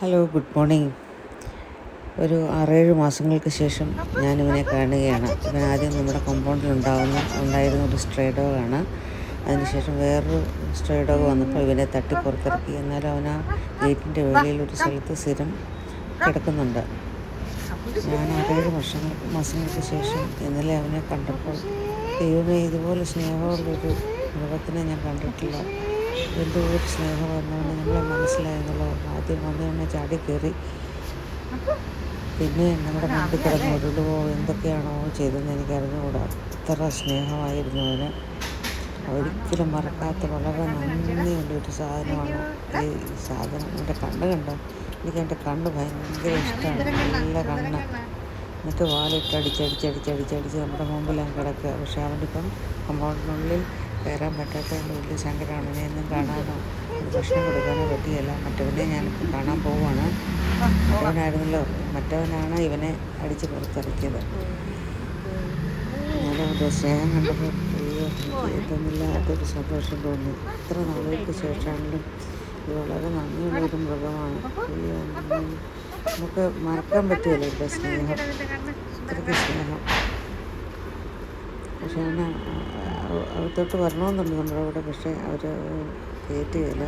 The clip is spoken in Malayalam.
ഹലോ ഗുഡ് മോർണിംഗ് ഒരു ആറേഴ് മാസങ്ങൾക്ക് ശേഷം ഞാനിവനെ കാണുകയാണ്. ഇവൻ ആദ്യം നമ്മുടെ കോമ്പൗണ്ടിൽ ഉണ്ടാകുന്ന ഉണ്ടായിരുന്ന ഒരു സ്ട്രേ ഡോഗാണ് അതിനുശേഷം വേറൊരു സ്ട്രേ ഡോഗ് വന്നപ്പോൾ ഇവനെ തട്ടി പുറത്തിറക്കി. എന്നാലും അവൻ ആ ഗേറ്റിന്റെ വെളിയിൽ ഒരു സ്ഥലത്ത് സ്ഥിരം കിടക്കുന്നുണ്ട്. ഞാൻ ആറേഴ് വർഷങ്ങൾ മാസങ്ങൾക്ക് ശേഷം ഇന്നലെ അവനെ കണ്ടപ്പോൾ ദൈവമേ ഇതുപോലെ സ്നേഹമുള്ളൊരു മൃഗത്തിനെ ഞാൻ കണ്ടിട്ടില്ല. എന്തോ ഒരു സ്നേഹം വന്നവന് നമ്മളെ മനസ്സിലായെന്നുള്ളത് ആദ്യം വന്നവനെ ചാടി കയറി പിന്നെ നമ്മുടെ മുമ്പിൽ കിടന്ന് ഉരുളുവോ എന്തൊക്കെയാണോ ചെയ്തതെന്ന് എനിക്ക് അറിഞ്ഞുകൂടാ അത്ര സ്നേഹമായിരുന്നു അവന്. ഒരിക്കലും മറക്കാത്ത വളരെ നന്ദിയുള്ള ഒരു സാധനമാണ്. ഈ സാധനം എന്റെ കണ്ണ് കണ്ടോ? എനിക്ക് എന്റെ കണ്ണ് ഭയങ്കര ഇഷ്ടമാണ് നല്ല കണ്ണ്. എന്നിട്ട് വാലിട്ട് അടിച്ചടിച്ചടിച്ചടിച്ചടിച്ച് നമ്മുടെ മുമ്പിലാണ് കിടക്കുക. പക്ഷേ അവനിപ്പം കമ്പൗണ്ടിനുള്ളിൽ കയറാൻ പറ്റാത്തതുകൊണ്ട് വലിയ സങ്കടമാണ്. ഇനി ഒന്നും കാണാനോ ഭക്ഷണം കൊടുക്കാനോ പറ്റിയല്ല. മറ്റവനെ ഞാൻ കാണാൻ പോവുകയാണ് മറ്റവനായിരുന്നല്ലോ മറ്റവനാണ് ഇവനെ അടിച്ച് പുറത്തിറക്കിയത്. ഞാൻ അവന്റെ സ്നേഹം കണ്ടപ്പോൾ അയ്യോ എനിക്ക് എന്തെന്നില്ലാത്തൊരു സന്തോഷം തോന്നി. ഇത്ര നാളുകൾക്ക് ശേഷമാണെങ്കിലും ഇത് വളരെ നന്ദിയുള്ളൊരു മൃഗമാണ്. നമുക്ക് മറക്കാൻ പറ്റുമല്ലോ ഇവിടെ സ്നേഹം. അത്രയ്ക്ക് സ്നേഹം. പക്ഷേ അകത്തോട്ട് വരണമെന്നുണ്ട് നമ്മുടെ അവിടെ പക്ഷേ അവർ കയറ്റുകയില്ല.